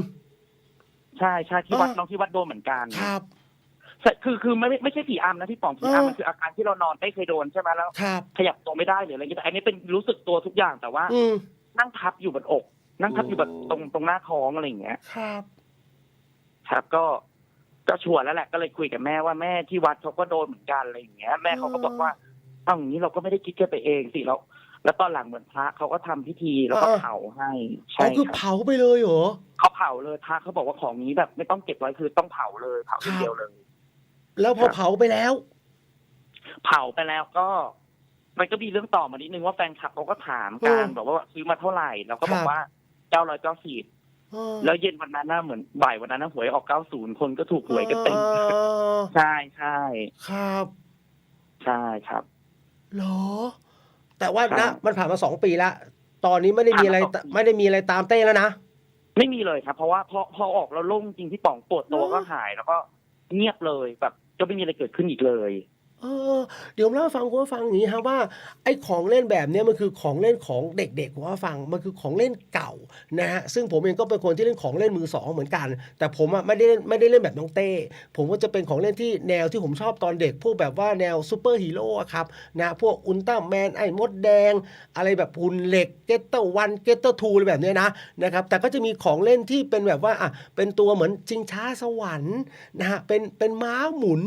Speaker 2: ใช่ใช่ที่วัด
Speaker 1: อ่า
Speaker 2: น้องที่วัดโดนเหมือนกัน
Speaker 1: ครับ
Speaker 2: ใช่ คือคือไม่ไม่ไม่ใช่ผีอำนะพี่ป๋องผี
Speaker 1: อ่า
Speaker 2: อำมันคืออาการที่เรานอนไม่เคยโดนใช่ไหมแล้ว
Speaker 1: ครับ
Speaker 2: ขยับตัวไม่ได้หรืออะไรอย่างเงี้ยแต่อันนี้เป็นรู้สึกตัวทุกอย่างแต่ว่า
Speaker 1: อืม
Speaker 2: นั่งทับอยู่บนอก นั่งทับอยู่แบบ
Speaker 1: อืม
Speaker 2: ตรงตรงหน้าท้องอะไรอย่างเงี้ย
Speaker 1: ครับ
Speaker 2: ครับก็ก็ชวนแล้วแหละก็เลยคุยกับแม่ว่าแม่ที่วัดเขาก็โดนเหมือนกันอะไรอย่างเงี้ย แม่เขาก็บอกว่าเอาอย่างนี้เราก็ไม่ได้คิดแค่ไปเองสิแล้วแล้วตอนหลังเหมือนพระเขาก็ทำพิธีแล้วก็เผาให้
Speaker 1: อ๋
Speaker 2: ใช่
Speaker 1: อคือ
Speaker 2: ครับ
Speaker 1: เผาไปเลยเหรอ
Speaker 2: เขาเผาเลยพระเขาบอกว่าของนี้แบบไม่ต้องเก็บไว้คือต้องเผาเลยเผาทีเดียวเลย
Speaker 1: แล้วพอ
Speaker 2: ครับ
Speaker 1: เผาไปแล้ว
Speaker 2: เผาไปแล้วก็ มันก็มีเรื่องต่อมานิดนึงว่าแฟนคลับเขาก็ถามกัน
Speaker 1: อืม
Speaker 2: บอกว่าซื้อมาเท่าไหร่เราก็บอ
Speaker 1: ครั
Speaker 2: ก
Speaker 1: บ
Speaker 2: ว่าเก้าร้อยเก้าสิบ
Speaker 1: เออ
Speaker 2: แล้วเย็นวันนั้นน่ะเหมือนบ่ายวันนั้นน่ะหวยออกเก้าศูนย์คนก็ถูกหวยกันเต็ม
Speaker 1: เออ
Speaker 2: ใช่ใช่
Speaker 1: ครับ
Speaker 2: ใช่ครับ
Speaker 1: เหรอ แต่ว่า
Speaker 2: ครั
Speaker 1: นะ
Speaker 2: บ
Speaker 1: มันผ่านมาสองปีละตอนนี้ไม่ได้มีอะไร
Speaker 2: ผ่านมาสองปี
Speaker 1: ไม่ได้มีอะไรตามเต้แล้วนะ
Speaker 2: ไม่มีเลยครับ เพราะว่าพอพอออกแล้วโล่งจริงที่ป่องปวดตัว
Speaker 1: เหรอ
Speaker 2: ก็หายแล้วก็เงียบเลยแบบ ก็ไม่มีอะไรเกิดขึ้นอีกเลย
Speaker 1: เออเดี๋ยวมเล่าฟังคุณผู้ฟังอย่างนี้ครับว่าไอ้ของเล่นแบบเนี้ยมันคือของเล่นของเด็กๆคุณผู้ฟังมันคือของเล่นเก่านะฮะซึ่งผมเองก็เป็นคนที่เล่นของเล่นมือสองเหมือนกัน แต่ผมอะไม่ได้ไม่ได้เล่นแบบน้องเต้ ผมก็จะเป็นของเล่นที่แนวที่ผมชอบตอนเด็ก พวกแบบว่าแนวซูเปอร์ฮีโร่ครับนะพวกอุลตร้าแมนไอ้มดแดง อะไรแบบหุ่นเหล็กเกตเตอร์วันเกตเตอร์ทูอะไรแบบเนี้ยนะนะครับแต่ก็จะมีของเล่นที่เป็นแบบว่าอะเป็นตัวเหมือนจิงช้าสวรรค์นะฮะเป็นเป็นม้าหมุน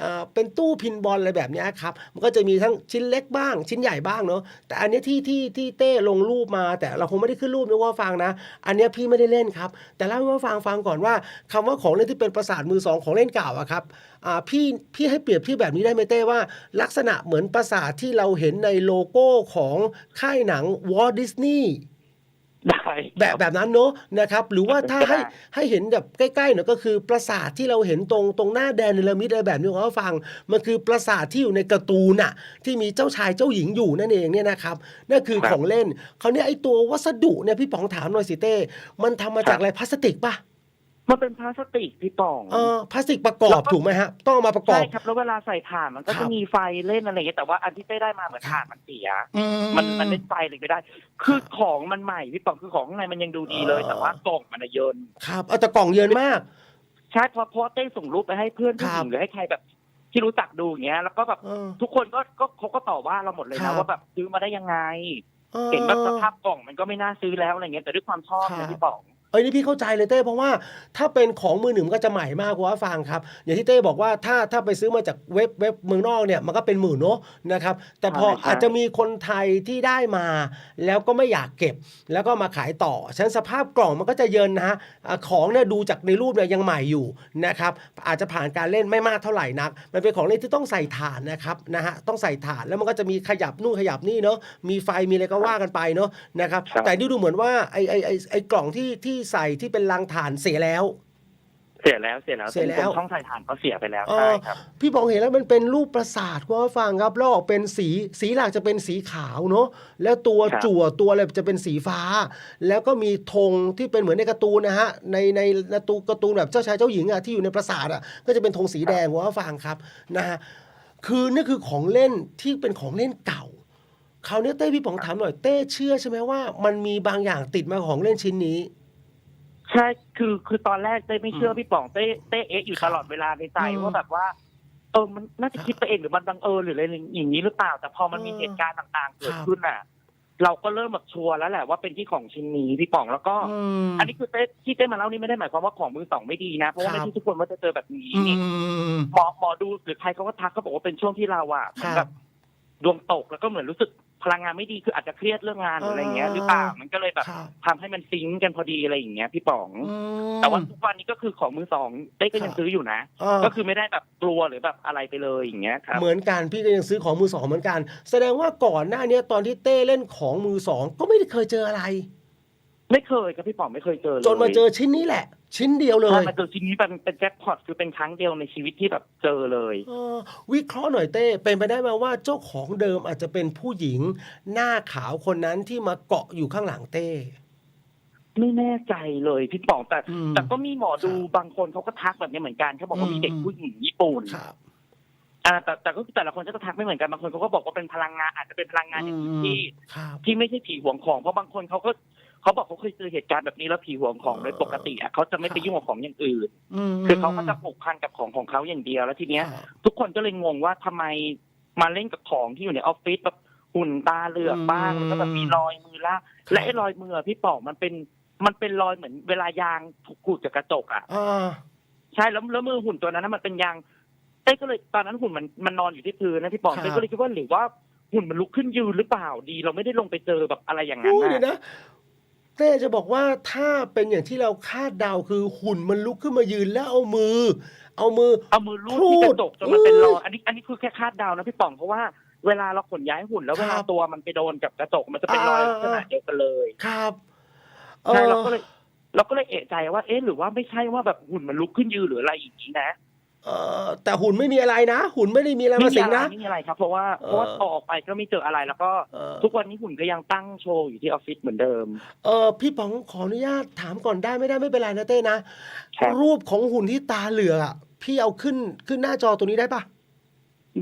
Speaker 1: อ่าเป็นตู้พินบอลอะไรแบบนี้ครับ มันก็จะมีทั้งชิ้นเล็กบ้าง ชิ้นใหญ่บ้างเนาะ แต่อันนี้ที่ที่ที่เต้ลงรูปมา แต่เราคงไม่ได้ขึ้นรูปนะว่าฟังนะ อันนี้พี่ไม่ได้เล่นครับ แต่เล่าให้ว่าฟังฟังก่อนว่าคำว่าของเล่นที่เป็นประสาทมือสองของเล่นเก่าอะครับอ่าพี่พี่ให้เปรียบที่แบบนี้ได้ไหมเต้ว่า ลักษณะเหมือนประสาทที่เราเห็นในโลโก้ของค่ายหนังวอลดิสนีย์
Speaker 2: ได้
Speaker 1: แบบแบบนั้นเนอะนะครับหรือว่าถ้า
Speaker 2: ก็ได้
Speaker 1: ให้ให้เห็นแบบใกล้ๆหน่อยก็คือปราสาทที่เราเห็นตรงตรงหน้าแดนเนลมิดอะไรแบบนี้ของเขาฟัง มันคือปราสาทที่อยู่ในการ์ตูนน่ะที่มีเจ้าชายเจ้าหญิงอยู่นั่นเองเนี่ยนะครับนั่นคือของเล่นเขาวเนี่ยไอตัววัสดุเนี่ยพี่ป๋องถามหน่อยสิเต้ มันทำมาจากอะไรพลาสติกป่ะ
Speaker 2: มันเป็นพลาสติกพี่ป่อง
Speaker 1: เออพลาสติกประกอบ
Speaker 2: แล้วก็
Speaker 1: ถูกไหมฮะ ต้องเอามาประกอ
Speaker 2: ใช่
Speaker 1: บ
Speaker 2: ครับแล้วเวลาใส่ถ่านมันก็
Speaker 1: ครั
Speaker 2: จะ
Speaker 1: บ
Speaker 2: มีไฟเล่นอะไรอย่างเงี้ยแต่ว่าอันที่ได้ได้มาเหมือนถ่านมันเสีย
Speaker 1: อื
Speaker 2: มันมันเล่นไฟเลยไม่ได้ คือของมันใหม่พี่ป๋องคือของข้างในมันยังดูดีเลย
Speaker 1: เออ
Speaker 2: แต่ว่ากล่องมันอะเยิน
Speaker 1: ครับเอาแต่กล่องเยินมาก
Speaker 2: ใช่เพราะเพราะเต้ส่งรูปไปให้เพื่อนผู้หญิ
Speaker 1: ครั
Speaker 2: ง
Speaker 1: บ
Speaker 2: หรือให้ใครแบบที่รู้จักดูอย่างเงี้ย แล้วก็แบบ
Speaker 1: เออ
Speaker 2: ทุกคนก็ก็เขาก็ต่อว่าเราหมดเลย
Speaker 1: ครั
Speaker 2: นะ
Speaker 1: บ
Speaker 2: ว่าแบบซื้อมาได้ยังไง
Speaker 1: ออ
Speaker 2: เห็นว่าสภาพกล่องมันก็ไม่น่าซื้อแล้วอะไรเงี้ยแต่ด้วยความชอบ
Speaker 1: ครั
Speaker 2: นะ
Speaker 1: บ
Speaker 2: พี่ป๋อง
Speaker 1: เอ้ยนี่พี่เข้าใจเลยเต้เพราะว่าถ้าเป็นของมือหนึ่งมันก็จะใหม่มากกว่าฟังครับ อย่างที่เต้บอกว่าถ้าถ้าไปซื้อมาจากเว็บเว็บเมืองนอกเนี่ยมันก็เป็นหมื่นเนอะนะครับแต่พอ
Speaker 2: ใช่ใช่
Speaker 1: อาจจะมีคนไทยที่ได้มา แล้วก็ไม่อยากเก็บ แล้วก็มาขายต่อฉะนันสภาพกล่องมันก็จะเยินนะฮะอ่าของเนี่ยดูจากในรูปเนี่ยยังใหม่อยู่นะครับอาจจะผ่านการเล่นไม่มากเท่าไหร่นัก มันเป็นของเล่นที่ต้องใส่ถ่านนะครับนะฮะต้องใส่ถ่านแล้วมันก็จะมีขยับนู่นขยับนี่เนาะมีไฟมีอะไรก็ว่ากันไปเนาะนะครับ
Speaker 2: ครับ
Speaker 1: แต่นี่ดูเหมือนว่าไอไอไอไอกล่องที่ที่ใส่ที่เป็นรังถ่านเสียแล้ว
Speaker 2: เสียแล้วเสียแล้ว
Speaker 1: เสียแล้ว
Speaker 2: ตรงช่องใส่ถ่านก็เสียไปแล้ว
Speaker 1: เอ
Speaker 2: ใช่
Speaker 1: อ
Speaker 2: ครับ
Speaker 1: พี่บองเห็นแล้วมันเป็นรูปปราสาทคุณผู้ฟังครับแล้วออกเป็นสีสีหลักจะเป็นสีขาวเนาะแล้วตัว
Speaker 2: ครับ
Speaker 1: จั่วตัวอะไรจะเป็นสีฟ้า แล้วก็มีธงที่เป็นเหมือนในการ์ตูนนะฮะในในการ์ตูนการ์ตูนแบบเจ้าชายเจ้าหญิงอะที่อยู่ในปราสาทอะก็จะเป็นธงสีแดงคุณผู้ฟังครับนะฮะคือนี่คือของเล่นที่เป็นของเล่นเก่าคราวนี้เต้พี่ป๋องถามหน่อยเต้เชื่อใช่ไหมว่า มันมีบางอย่างติดมากับของเล่นชิ้นนี้
Speaker 2: ใช่คือคือตอนแรกเต้ไม่เชื่อ
Speaker 1: ม
Speaker 2: พี่ป๋องเต้เต้เอ๊ะอยู่
Speaker 1: ครับ
Speaker 2: ตลอดเวลาในใจ
Speaker 1: อืม
Speaker 2: ว่าแบบว่าเออมันน่าจะคิดไปเองหรือมันบังเอิญหรืออะไรอย่างนี้หรือเปล่า แต่พอมันมี
Speaker 1: เออ
Speaker 2: เหตุการณ์ต่างๆ เกิด
Speaker 1: ครับ
Speaker 2: ขึ้นอะ เราก็เริ่มแบบชัวร์แล้วแหละว่าเป็นที่ของชิ้นนี้พี่ป๋องแล้วก็
Speaker 1: อืม
Speaker 2: อันนี้คือเต้ที่เต้มาเล่านี่ไม่ได้หมายความว่าของมือสองไม่ดีนะเพราะว่า
Speaker 1: ครับ
Speaker 2: ไม่ใช่ทุกคนว่าจะเจอแบบนี้
Speaker 1: อืม
Speaker 2: หมอหมอดูหรือใครเขาก็ทักเขาบอกว่าเป็นช่วงที่เราอะเหมือน
Speaker 1: ค
Speaker 2: แบ
Speaker 1: รับบ
Speaker 2: ดวงตกแล้วก็เหมือนรู้สึก พลังงานไม่ดีคืออาจจะเครียดเรื่องงานหรืออะไรอย่างเงี้ยหรือเปล่ามันก็เลยแบบ
Speaker 1: ครับ
Speaker 2: ทำให้มันซิงก์กันพอดีอะไรอย่างเงี้ยพี่ป๋อง
Speaker 1: อืม
Speaker 2: แต่ว่าทุกวันนี้ก็คือของมือสองเต้ก็ยัง
Speaker 1: ครับ
Speaker 2: ซื้ออยู่นะ
Speaker 1: เออ
Speaker 2: ก็คือไม่ได้แบบกลัวหรือแบบอะไรไปเลยอย่างเงี้ยครับ
Speaker 1: เหมือนกันพี่ก็ยังซื้อของมือสองเหมือนกัน แสดงว่าก่อนหน้าเนี้ยตอนที่เต้เล่นของมือสองก็ไม่ได้เคยเจออะไร
Speaker 2: ไม่เคยครับพี่ป๋องไม่เคยเจอเลย
Speaker 1: จนมาเจอชิ้นนี้แหละ ชิ้นเดียวเล
Speaker 2: ใช่
Speaker 1: ย
Speaker 2: มาเจอชิ้นนี้เป็นเป็นแจ็คพอตคือเป็นครั้งเดียวในชีวิตที่แบบเจอเลย
Speaker 1: เออวิเคราะห์หน่อยเต้เป็นไปได้ไหมว่าเจ้าของเดิมอาจจะเป็นผู้หญิง หน้าขาวคนนั้นที่มาเกาะอยู่ข้างหลังเต้
Speaker 2: ไม่แน่ใจเลยพี่ป๋องแต่
Speaker 1: อืม
Speaker 2: แต่ก็มีหมอดู
Speaker 1: ครับ
Speaker 2: บางคนเขาก็ทักแบบนี้เหมือนกันเขาบอกว่า
Speaker 1: อืม
Speaker 2: มีเด็กผู้หญิงญี่ปุ่น
Speaker 1: ครับ
Speaker 2: อ่าแต่แต่ก็แต่ละคนก็จะทักไม่เหมือนกันบางคนเขาก็บอกว่าเป็นพลังงานอาจจะเป็นพลังงานอย่างอื่นที่
Speaker 1: ครับ
Speaker 2: ที่ไม่ใช่ผีหวงของเพราะบางคนเขาก็ เขาบอกเขาเคยเจอเหตุการณ์แบบนี้แล้วผีหวงของโดยปกติอะเขาจะไม่ไปยุ่งกับของอย่างอื่น
Speaker 1: ม
Speaker 2: คือเขาก็จะผูกพันกับของของเขาอย่างเดียวแล้วทีเนี้ย
Speaker 1: ครับ
Speaker 2: ทุกคนก็เลยงงว่าทำไมมาเล่นกับของที่อยู่ในออฟฟิศแบบหุ่นตาเหลือกบ้าง
Speaker 1: อืม
Speaker 2: แล้วก็แบบมีรอยมือลากและไอ้รอยมือพี่ป๋องมันเป็นมันเป็นรอยเหมือนเวลายางถูกขูดจากกระจกอะ
Speaker 1: อ่า
Speaker 2: ใช่แล้วแล้วมือหุ่นตัวนั้นนะมันเป็นยางเต้ก็เลยตอนนั้นหุ่นมันมันนอนอยู่ที่พื้นนะพี่ป๋อง
Speaker 1: ครับ
Speaker 2: เต้ก็เลยคิดว่าหรือว่าหุ่นมันลุกขึ้นยืนหรือเปล่าดี เราไม่ได้ลงไปเจอแบบอะไรอย่างนั้น
Speaker 1: โอ้ยเดี๋ยว
Speaker 2: นะ
Speaker 1: นะ เต้จะบอกว่าถ้าเป็นอย่างที่เราคาดเดาคือหุ่นมันลุกขึ้นมายืนแล้วเอามือ เอามือ
Speaker 2: เอามือลูบที่กระจกจนมันเป็นรอย
Speaker 1: อืม
Speaker 2: อันนี้อันนี้คือแค่คาดเดานะพี่ป๋องเพราะว่าเวลาเราขนย้ายหุ่นแล้ว
Speaker 1: ครับ
Speaker 2: เวลาตัวมันไปโดนกับกระจกมันจะเป็นรอย
Speaker 1: อ่า
Speaker 2: ลักษณะเดียวกันเลย
Speaker 1: ครับเอ
Speaker 2: ใช่
Speaker 1: อ
Speaker 2: เราก็เลยเราก็เลยเอะใจว่าเอ๊ะหรือว่าไม่ใช่ว่าแบบหุ่นมันลุกขึ้นยืนหรืออะไรอย่างนี้นะ
Speaker 1: เออแต่หุ่นไม่มีอะไรนะ หุ่นไม่ได้มีอะไร
Speaker 2: ไม่
Speaker 1: มา
Speaker 2: มี
Speaker 1: สิง
Speaker 2: อะไร
Speaker 1: นะ
Speaker 2: ไม่มีอะไรครับ เพราะว่า
Speaker 1: เออ
Speaker 2: เพราะว่าพอออกไปก็ไม่เจออะไรแล้วก็
Speaker 1: เออ
Speaker 2: ทุกวันนี้หุ่นก็ยังตั้งโชว์อยู่ที่ออฟฟิศเหมือนเดิม
Speaker 1: เออพี่ป๋องขออนุญาตถามก่อนได้ไม่ได้ไม่เป็นไรนะเต้นะ
Speaker 2: ครับ
Speaker 1: รูปของหุ่นที่ตาเหลือกอะพี่เอาขึ้นขึ้นหน้าจอตัวนี้ได้ปะ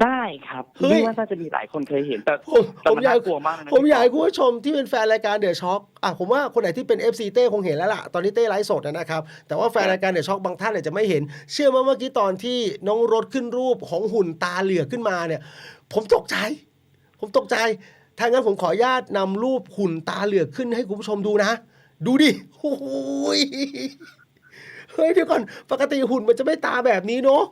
Speaker 2: ได้ครับ
Speaker 1: เฮ้ย
Speaker 2: นี่ว่าน่าจะมีหลายคนเคยเห็น แต่
Speaker 1: ผม
Speaker 2: แต่
Speaker 1: ผม
Speaker 2: มัน
Speaker 1: อยาก
Speaker 2: น่ากลัวมากเลยนะ
Speaker 1: ผมอยากให้คุณผู้ชมที่เป็นแฟนรายการเดอะช็อคอะผมว่าคนไหนที่เป็น FC เต้คงเห็นแล้วล่ะ ตอนนี้เต้ไลฟ์สดนะครับ แต่ว่าแฟนรายการเดอะช็อคบางท่านอาจจะไม่เห็น เชื่อไหมเมื่อกี้ตอนที่น้องรถขึ้นรูปของหุ่นตาเหลือกขึ้นมาเนี่ย ผมตกใจ ผมตกใจ ถ้างั้นผมขออนุญาตนำรูปหุ่นตาเหลือกขึ้นให้คุณผู้ชมดูนะ ดูดิโอ้โหยเฮ้ยเดี๋ยวก่อน ปกติหุ่นมันจะไม่ตาแบบนี้เนาะ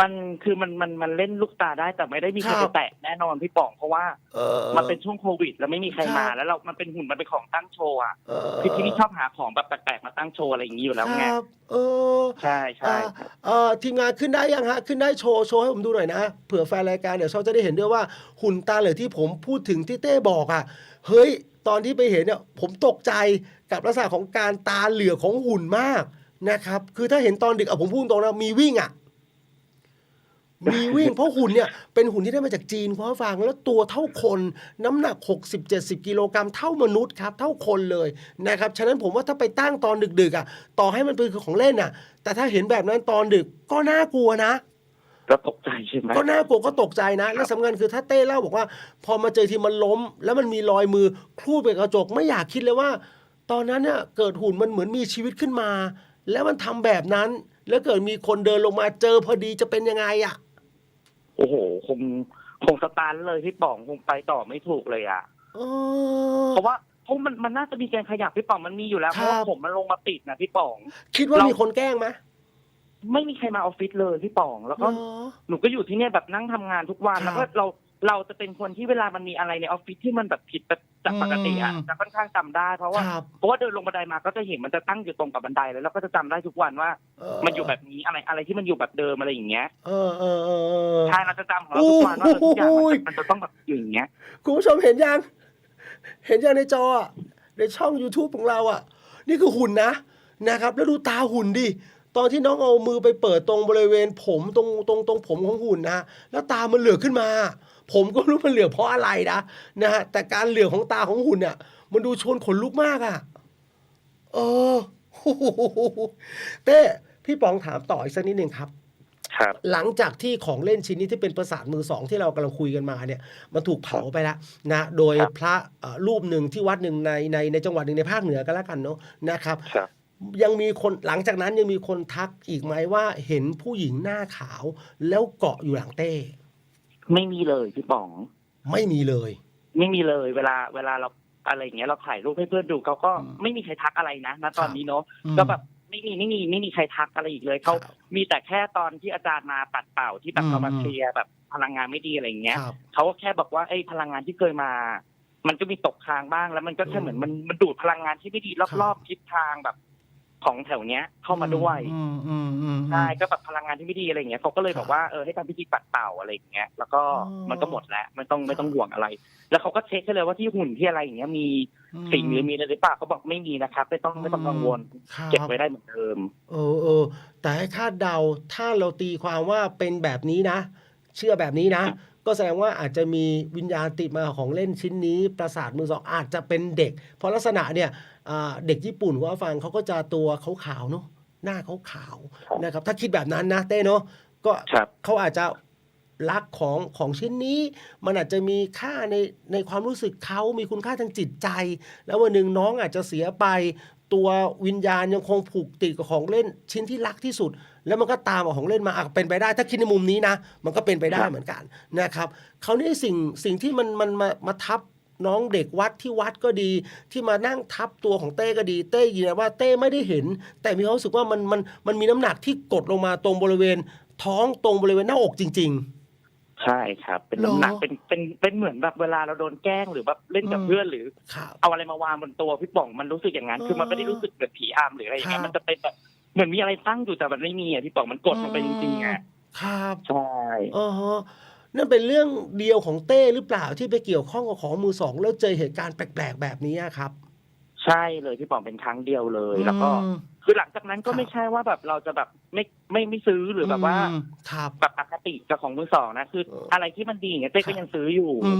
Speaker 2: มันคือมันมันมันเล่นลูกตาได้แต่ไม่ได้มีใคร
Speaker 1: ครับ
Speaker 2: ไปแตะแน่นอนพี่ป๋องเพราะว่า
Speaker 1: เออ
Speaker 2: มันเป็นช่วงโควิด แล้วไม่มีใครมา
Speaker 1: ครับ
Speaker 2: แล้วเรา มันเป็นหุ่นมันเป็นของตั้งโชว์อะ
Speaker 1: เออ
Speaker 2: คือที่นี่ชอบหาของแบบแปลกๆมาตั้งโชว์อะไรอย่างนี้อยู่แล้วไง
Speaker 1: ครับเออ
Speaker 2: ใช่ใช่
Speaker 1: อ่าเอ่อทีมงานขึ้นได้ยังฮะ ขึ้นได้โชว์ โชว์ให้ผมดูหน่อยนะ เผื่อแฟนรายการเดี๋ยวเขาจะได้เห็นด้วยว่าหุ่นตาเหลือกที่ผมพูดถึงที่เต้บอกอะ เฮ้ย ตอนที่ไปเห็นเนี่ยผมตกใจกับลักษณะของการตาเหลือกของหุ่นมากนะครับ คือถ้าเห็นตอนดึกอะผมพูดตรงนะมีวิ่งอะ มีวิ่งเพราะหุ่นเนี่ยเป็นหุ่นที่ได้มาจากจีนคุณผู้ฟังแล้วตัวเท่าคนน้ำหนัก 60-70 กิโลกรัมเท่ามนุษย์ครับเท่าคนเลยนะครับฉะนั้นผมว่าถ้าไปตั้งตอนดึกๆอะต่อให้มันเป็นของเล่นอะ แต่ถ้าเห็นแบบนั้นตอนดึกก็น่ากลัวนะ
Speaker 2: ก็ตกใจใช่ไหม
Speaker 1: ก็น่ากลัวก็ตกใจนะ และสำคัญคือถ้าเต้เล่าบอกว่า พอมาเจอทีมันล้ม แล้วมันมีรอยมือครูดไปกับกระจกไม่อยากคิดเลยว่า ตอนนั้นเนี่ยเกิดหุ่นมันเหมือนมีชีวิตขึ้นมา แล้วมันทำแบบนั้น แล้วเกิดมีคนเดินลงมาเจอพอดีจะเป็นยังไงอะ
Speaker 2: โอ้โห คงคงสตาร์ทเลยพี่ป๋องคงไปต่อไม่ถูกเลยอะ
Speaker 1: เออ
Speaker 2: เพราะว่าเพราะมันมันน่าจะมีการขยับพี่ป๋องมันมีอยู่แล้ว
Speaker 1: ค
Speaker 2: เพ
Speaker 1: รับ
Speaker 2: ราะว่าผมมันลงมาติดนะพี่ป๋อง
Speaker 1: คิดว่า
Speaker 2: เรามี
Speaker 1: มีคนแกล้งไหม
Speaker 2: ไม่มีใครมาออฟฟิศเลยพี่ป๋อง แล้วก็
Speaker 1: เหรอ
Speaker 2: หนูก็อยู่ที่เนี่ยแบบนั่งทำงานทุกวัน
Speaker 1: ครับ
Speaker 2: แล้วก็เรา เราจะเป็นคนที่เวลามันมีอะไรในออฟฟิศที่มันแบบผิดจากปกติอะ
Speaker 1: อืม
Speaker 2: จะค่อนข้างจำได้ เพราะว่า
Speaker 1: ครับ
Speaker 2: เพราะว่าเดินลงบันไดมาก็จะเห็นมันจะตั้งอยู่ตรงกับบันไดเลยแล้วก็จะจำได้ทุกวันว่า
Speaker 1: เมั
Speaker 2: นอยู่แบบนี้อะไรอะไรที่มันอยู่แบบเดิมอะไรอย่างเงี้ย
Speaker 1: เออเออเออเออ
Speaker 2: ใช่เราจะจำของเราทุกวันว่าเออทุกอย่างมันจะมันจะต้องแบบอยู่อย่างเงี้ย
Speaker 1: คุณผู้ชมเห็นยัง เห็นยังในจออะในช่อง YouTube ของเราอะ นี่คือหุ่นนะนะครับ แล้วดูตาหุ่นดิตอนที่น้องเอามือไปเปิดตรงบริเวณผมตรงตรงตรงผมของหุ่นนะแล้วตามันเหลือกขึ้นมา ผมก็ไม่รู้มันเหลือกเพราะอะไรนะนะฮะแต่การเหลือกของตาของหุ่นเนี่ยมันดูชวนขนลุกมากอะเออเต้พี่ป๋องถามต่ออีกสักนิดหนึ่งครับ
Speaker 2: ครับ
Speaker 1: หลังจากที่ของเล่นชิ้นนี้ที่เป็นประสาทมือสองที่เรากำลังคุยกันมาเนี่ย มันถูกเผาไปแล้วนะ โดย
Speaker 2: ครับ
Speaker 1: พระเอ่อรูปหนึ่งที่วัดหนึ่งในในในจังหวัดหนึ่งในภาคเหนือกันแล้วกันเนาะนะครับ
Speaker 2: ครับ
Speaker 1: ยังมีคนหลังจากนั้นยังมีคนทักอีกไหมว่าเห็นผู้หญิงหน้าขาวแล้วเกาะอยู่หลังเต้
Speaker 2: ไม่มีเลยพี่ป๋อง
Speaker 1: ไม่มีเลย
Speaker 2: ไม่มีเลย เวลาเวลาเราอะไรอย่างเงี้ยเราถ่ายรูปให้เพื่อนดูเขาก็
Speaker 1: อืม
Speaker 2: ไม่มีใครทักอะไรนะณตอนนี้เนาะ
Speaker 1: อืม
Speaker 2: ก็แบบไม่มีไม่มีไม่มีใครทักอะไรอีกเลยเขา
Speaker 1: ครับ
Speaker 2: มีแต่แค่ตอนที่อาจารย์มาปัดเป่าที่แบบ
Speaker 1: อืม
Speaker 2: เขามาเคลียร์แบบพลังงานไม่ดีอะไรอย่างเงี้ย
Speaker 1: ครับ
Speaker 2: เขาก็แค่บอกว่าไอ้พลังงานที่เคยมา มันก็มีตกค้างบ้างแล้วมันก็แค่
Speaker 1: อืม
Speaker 2: เหมือนมันมันดูดพลังงานที่ไม่ดี
Speaker 1: ครับ
Speaker 2: รอบๆทิศทางแบบ ของแถวเนี้ยเข้ามาด้วย
Speaker 1: อืมอืมอืม
Speaker 2: ใช่ก็แบบพลังงานที่ไม่ดีอะไรอย่างเงี้ยเขาก็เลย
Speaker 1: ครับ
Speaker 2: บอกว่าเออให้ทำพิธีปัดเป่าอะไรอย่างเงี้ยแล้วก็
Speaker 1: อ๋อ
Speaker 2: มันก็หมดแล้วไม่ต้องไม่ต้องห่วงอะไร แล้วเขาก็เช็คให้เลยว่าที่หุ่นที่อะไรอย่างเงี้ยมี
Speaker 1: อืม
Speaker 2: สิ่งหรือมีอะไรหรือเปล่าเขาบอกไม่มีนะครับ ไม่ต้องไม่ต้องกังวล
Speaker 1: ครับ
Speaker 2: เก็บไว้ได้เหมือนเดิม
Speaker 1: เออเออแต่ให้คาดเดาถ้าเราตีความว่าเป็นแบบนี้นะ เชื่อแบบนี้นะ ก็แสดงว่าอาจจะมีวิญญาณติดมาของเล่นชิ้นนี้ ประสาทมือสองอาจจะเป็นเด็ก เพราะลักษณะเนี่ยอ่าเด็กญี่ปุ่นว่าฟังเขาก็จะตัวขาวๆเนาะหน้าขาวๆนะครับ ถ้าคิดแบบนั้นนะเต้เนาะก็
Speaker 2: ครับ
Speaker 1: เขาอาจจะรักของของชิ้นนี้ มันอาจจะมีค่าในในความรู้สึกเขามีคุณค่าทางจิตใจ แล้ววันหนึ่งน้องอาจจะเสียไป ตัววิญญาณยังคงผูกติดกับของเล่นชิ้นที่รักที่สุด แล้วมันก็ตามเอาของเล่นมาอะเป็นไปได้ ถ้าคิดในมุมนี้นะ มันก็เป็นไปได้
Speaker 2: ครับ
Speaker 1: เหมือนกันนะครับเขาวนี่สิ่งสิ่งที่มันมันมามาทับน้องเด็กวัดที่วัดก็ดี ที่มานั่งทับตัวของเต้ก็ดี เต้ยืนยันว่าเต้ไม่ได้เห็น แต่มีความรู้สึกว่ามันมันมันมีน้ำหนักที่กดลงมาตรงบริเวณ ท้องตรงบริเวณหน้าอกจริง
Speaker 2: ใช่ครับ เป็นน้ำหนัก
Speaker 1: เหรอ
Speaker 2: เป็นเป็นเป็นเหมือนแบบเวลาเราโดนแกล้งหรือแบบเล่นกับ
Speaker 1: อืม
Speaker 2: เพื่อนหรือ
Speaker 1: ๆครับ
Speaker 2: เอาอะไรมาวางบนตัวพี่ป๋องมันรู้สึกอย่างนั้น คือมันไม่ได้รู้สึกเหมือนผีอำหรืออะไรอย่างเงี้
Speaker 1: ครั
Speaker 2: ย
Speaker 1: บ
Speaker 2: มันจะเป็นแบบ เหมือนมีอะไรตั้งอยู่แต่มันไม่มีอะพี่ป๋องมันกดลงไปจริงๆอะ
Speaker 1: ครับ
Speaker 2: ใช่
Speaker 1: อ๋อฮะนั่นเป็นเรื่องเดียวของเต้หรือเปล่าที่ไปเกี่ยวข้องกับของมือสองแล้วเจอเหตุการณ์แปลกๆแบบนี้อะครับ
Speaker 2: ใช่เลยพี่ป๋องเป็นครั้งเดียวเลยแล้วก็
Speaker 1: อืม
Speaker 2: คือหลังจากนั้นก็
Speaker 1: ครับ
Speaker 2: ไม่ใช่ว่าแบบเราจะแบบไม่ไม่ไม่ซื้อหรือแบบว่า
Speaker 1: มครับ
Speaker 2: แบบอคติกับของมือสองนะคือ
Speaker 1: เอออ
Speaker 2: อะไรที่มันดีอย่างเงี้ยเต้
Speaker 1: ครั
Speaker 2: ก็
Speaker 1: บ
Speaker 2: ยังซื้ออยู่
Speaker 1: อื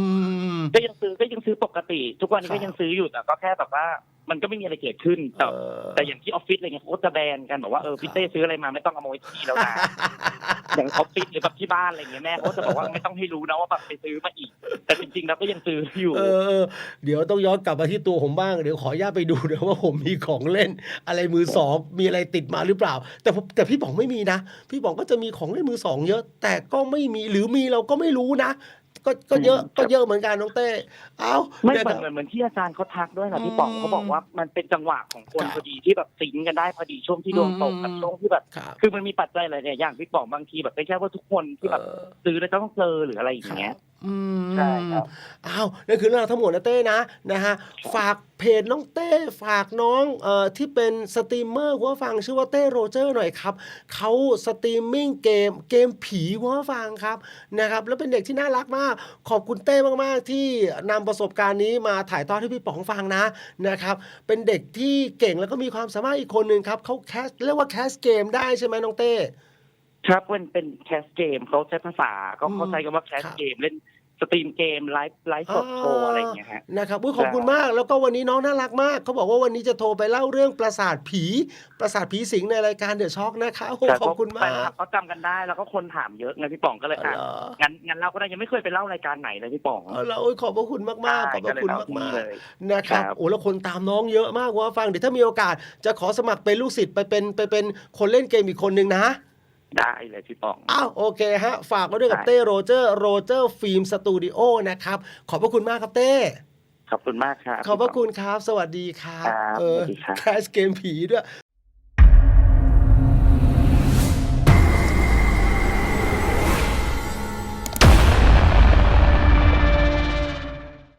Speaker 1: ม
Speaker 2: ก็ยังซื้อก็ยังซื้อปกติ ทุกวันนี้
Speaker 1: ครับ
Speaker 2: ก็ยังซื้ออยู่แต่ก็แค่แบบว่ามันก็ไม่มีอะไรเกิดขึ้นแต่
Speaker 1: เออ
Speaker 2: แต่อย่างที่ออฟฟิศอะไรเงี้ยเขาก็จะแบนกันบอกว่าเออพี่เต้ซื้ออะไรมาไม่ต้องเอามาไว้ที่นี่แล้วนะ อย่างออฟฟิศหรือแบบที่บ้านอะไรเงี้ยแม่เขาจะบอกว่าไม่ต้องให้รู้นะว่าแบบไปซื้อมาอีก แต่จริงๆเราก็ยังซื้ออยู่
Speaker 1: เออเดี๋ยวต้องย้อนกลับมาที่ตัวผมบ้างเดี๋ยวขอญาตไปดูนะว่าผมมีของเล่น อะไรมือสองมีอะไรติดมาหรือเปล่า แต่แต่พี่ป๋องไม่มีนะ พี่ป๋องก็จะมีของเล่นมือสองเยอะ แต่ก็ไม่มีหรือมีเราก็ไม่รู้นะ ก็ก็เยอะก็เยอะเหมือนกันน้องเต้ เอ้า
Speaker 2: ไม่
Speaker 1: นะ
Speaker 2: เหมื
Speaker 1: ค
Speaker 2: อน
Speaker 1: รับ
Speaker 2: เหมือนเหมือนที่อาจารย์เขาทักด้วยนะพี่ป๋อง
Speaker 1: อืม
Speaker 2: เขาบอกว่ามันเป็นจังหวะของคน
Speaker 1: ครับ
Speaker 2: พอดีที่แบบซิงก์กันได้พอดีช่วงที่ดวงตกกับ
Speaker 1: อืม
Speaker 2: ช่วงที่แบบ
Speaker 1: ครับ
Speaker 2: คือมันมีปัจจัยหลายๆอย่างพี่ป๋องบางทีแบบไม่ใช่ว่าทุกคนที่แบบ
Speaker 1: เออ
Speaker 2: ซื้อแล้วต้องเจอหรืออะไรอย่างเงี้ย
Speaker 1: อืม
Speaker 2: ใช่ครับ
Speaker 1: อ้าวนั่นคือเรื่องราวทั้งหมดนะเต้นะนะฮะฝากเพจน้องเต้ฝากน้องเอ่อที่เป็นสตรีมเมอร์หัวฟังชื่อว่าเต้โรเจอร์หน่อยครับเขาสตรีมมิ่งเกมเกมผีหัวฟังครับนะครับแล้วเป็นเด็กที่น่ารักมาก ขอบคุณเต้มากๆ ที่นำประสบการณ์นี้มาถ่ายทอดให้พี่ป๋องฟังนะนะครับเป็นเด็กที่เก่งแล้วก็มีความสามารถอีกคนหนึ่งครับเขาแคสเรียกว่าแคสเกมได้ใช่ไหมน้องเต้
Speaker 2: ครับมันเป็นแคสเกมเขาใช้ภาษาเขา
Speaker 1: อืม
Speaker 2: เขาใช้คำว่าแคส
Speaker 1: ครับ
Speaker 2: เกมเล่น สตรีมเกมไลฟ์ไลฟ์สดโชว์อะไรอย่างเงี้ยฮะ
Speaker 1: นะครับอุ๊ยขอบคุณมากแล้วก็วันนี้น้องน่ารักมาก เขาบอกว่าวันนี้จะโทรไปเล่าเรื่องปราสาทผีปราสาทผีสิงในรายการเดอะช็อคนะคะโอ้
Speaker 2: แต่
Speaker 1: ขอบคุณ
Speaker 2: แฟ
Speaker 1: มาน
Speaker 2: คลั
Speaker 1: ก
Speaker 2: บเขาจำกันได้แล้วก็คนถามเยอะไงพี่ป๋องก็เลย
Speaker 1: อ๋อ
Speaker 2: อะ
Speaker 1: เหรอ
Speaker 2: งั้นงั้นเราก็ได้ยังไม่เคยไปเล่ารายการไหนเลยพี่ป๋อง
Speaker 1: เอาละโอ้ยขอบพระคุณมากมากๆขอบพระคุณ
Speaker 2: ใช่
Speaker 1: มาก
Speaker 2: ก็เลย
Speaker 1: มาก
Speaker 2: เล่ที่นี่เลย
Speaker 1: ๆนะครับ
Speaker 2: ครับ
Speaker 1: โอ้แล้วคนตามน้องเยอะมากว่าฟังเดี๋ยวถ้ามีโอกาสจะขอสมัครเป็นลูกศิษย์ไปเป็นไปเป็นคนเล่นเกมอีกคนหนึ่งนะ
Speaker 2: ได้เลยพี่ป๋อง
Speaker 1: อ้าวโอเคฮะ ฝากไว้ด้วยกับ
Speaker 2: ได้
Speaker 1: เต้โรเจอร์โรเจอร์ฟิล์มสตูดิโอนะครับ ขอบพระคุณมากครับเต้
Speaker 2: ขอบคุณมากครับ
Speaker 1: ขอบพระคุณครับ สวัสดีครับ
Speaker 2: ครับ
Speaker 1: เออ
Speaker 2: สวัสดีครับ
Speaker 1: แคสเกมผีด้วย